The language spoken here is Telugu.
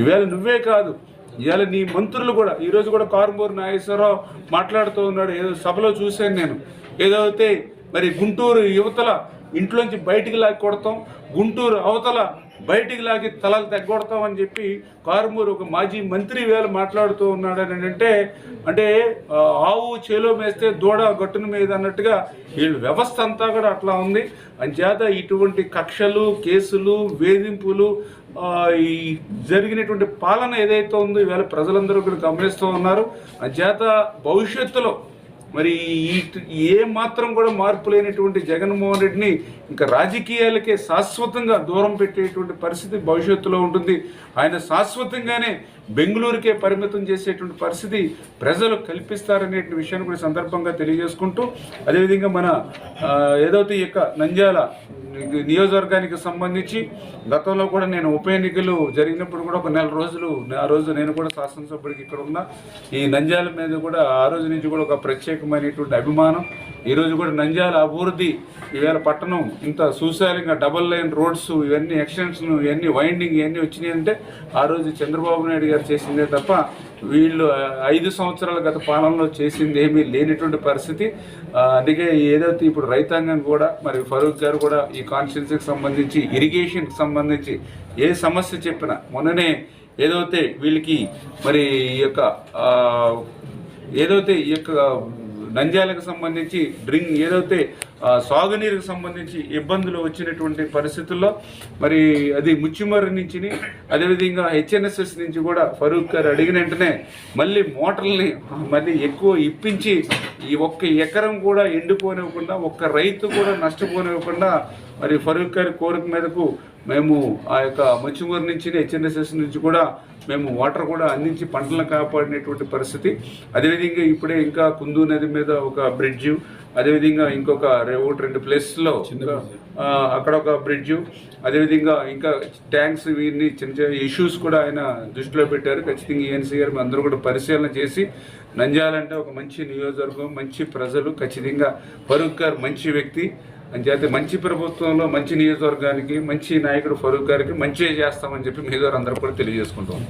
ఈవేళ నువ్వే కాదు. ఇవాళ నీ మంత్రులు కూడా ఈరోజు కూడా కారుమూరు నాగేశ్వరరావు మాట్లాడుతూ ఉన్నాడు. ఏదో సభలో చూశాను నేను. ఏదైతే మరి గుంటూరు యువతల ఇంట్లోంచి బయటికి లాగి కొడతాం. గుంటూరు అవతల బయటికి లాగి తలలు తగ్గొడతాం అని చెప్పి కారుమూరు ఒక మాజీ మంత్రి వేళ మాట్లాడుతూ ఉన్నాడు అని అంటే అంటే ఆవు చేలో మేస్తే దూడ గట్టున మీద అన్నట్టుగా వీళ్ళు వ్యవస్థ అంతా కూడా అట్లా ఉంది. అంచేత ఇటువంటి కక్షలు కేసులు వేధింపులు ఈ జరిగినటువంటి పాలన ఏదైతే ఉందో ఈవేళ ప్రజలందరూ కూడా గమనిస్తూ ఉన్నారు. అంచేత భవిష్యత్తులో మరి ఈ ఏ మాత్రం కూడా మార్పు లేనటువంటి జగన్మోహన్ రెడ్డిని ఇంకా రాజకీయాలకే శాశ్వతంగా దూరం పెట్టేటువంటి పరిస్థితి భవిష్యత్తులో ఉంటుంది. ఆయన శాశ్వతంగానే బెంగళూరుకే పరిమితం చేసేటువంటి పరిస్థితి ప్రజలు కల్పిస్తారనే విషయాన్ని కూడా సందర్భంగా తెలియజేసుకుంటూ అదేవిధంగా మన ఏదైతే ఈ యొక్క నంద్యాల నియోజకవర్గానికి సంబంధించి గతంలో కూడా నేను ఉప ఎన్నికలు జరిగినప్పుడు కూడా ఒక నెల రోజులు ఆ రోజు నేను కూడా శాసనసభ్యుడికి ఇక్కడ ఉన్నా. ఈ నంద్యాల మీద కూడా ఆ రోజు నుంచి కూడా ఒక ప్రత్యేకమైనటువంటి అభిమానం ఈరోజు కూడా నంద్యాల అభివృద్ధి ఈవేళ పట్టణం ఇంత సుశాలంగా డబల్ లైన్ రోడ్స్ ఇవన్నీ ఎక్స్టెన్షన్ ఇవన్నీ వైండింగ్ ఇవన్నీ వచ్చినాయి అంటే ఆ రోజు చంద్రబాబు నాయుడు గారు చేసిందే తప్ప వీళ్ళు ఐదు సంవత్సరాల గత పాలనలో చేసింది ఏమీ లేనటువంటి పరిస్థితి. అందుకే ఏదైతే ఇప్పుడు రైతాంగం కూడా మరి ఫరూక్ గారు కూడా ఈ కాన్స్టిట్యున్సీకి సంబంధించి ఇరిగేషన్కి సంబంధించి ఏ సమస్య చెప్పినా మొన్ననే ఏదైతే వీళ్ళకి మరి ఈ యొక్క ఏదైతే ఈ యొక్క నంద్యాలకు సంబంధించి డ్రింక్ ఏదైతే సాగునీరుకు సంబంధించి ఇబ్బందులు వచ్చినటువంటి పరిస్థితుల్లో మరి అది ముచ్చిమర్రి నుంచి అదేవిధంగా హెచ్ఎన్ఎస్ఎస్ నుంచి కూడా ఫరూక్ గారు అడిగిన వెంటనే మళ్ళీ మోటార్లని మళ్ళీ ఎక్కువ ఇప్పించి ఈ ఒక్క ఎకరం కూడా ఎండిపోనివ్వకుండా ఒక్క రైతు కూడా నష్టపోనివ్వకుండా మరి ఫరూక్ గారి కోరిక మేరకు మేము ఆ యొక్క మచ్చిమూరు నుంచి హెచ్ఎన్ఎస్ఎస్ నుంచి కూడా మేము వాటర్ కూడా అందించి పంటలను కాపాడినటువంటి పరిస్థితి. అదేవిధంగా ఇప్పుడే ఇంకా కుందు నది మీద ఒక బ్రిడ్జ్ అదేవిధంగా ఇంకొక రె- ఒకటి రెండు ప్లేస్లో అక్కడ ఒక బ్రిడ్జ్ అదేవిధంగా ఇంకా ట్యాంక్స్ వీరిని చిన్న చిన్న ఇష్యూస్ కూడా ఆయన దృష్టిలో పెట్టారు. ఖచ్చితంగా ఈఎన్సీ గారు మేము అందరూ కూడా పరిశీలన చేసి నంద్యాలంటే ఒక మంచి నియోజకవర్గం మంచి ప్రజలు ఖచ్చితంగా ఫరూక్ గారు మంచి వ్యక్తి. అంచేత మంచి ప్రభుత్వంలో మంచి నియోజకవర్గానికి మంచి నాయకుడు ఫరూక్ గారికి మంచి చేస్తామని చెప్పి మీ ద్వారా అందరూ కూడా తెలియజేసుకుంటాం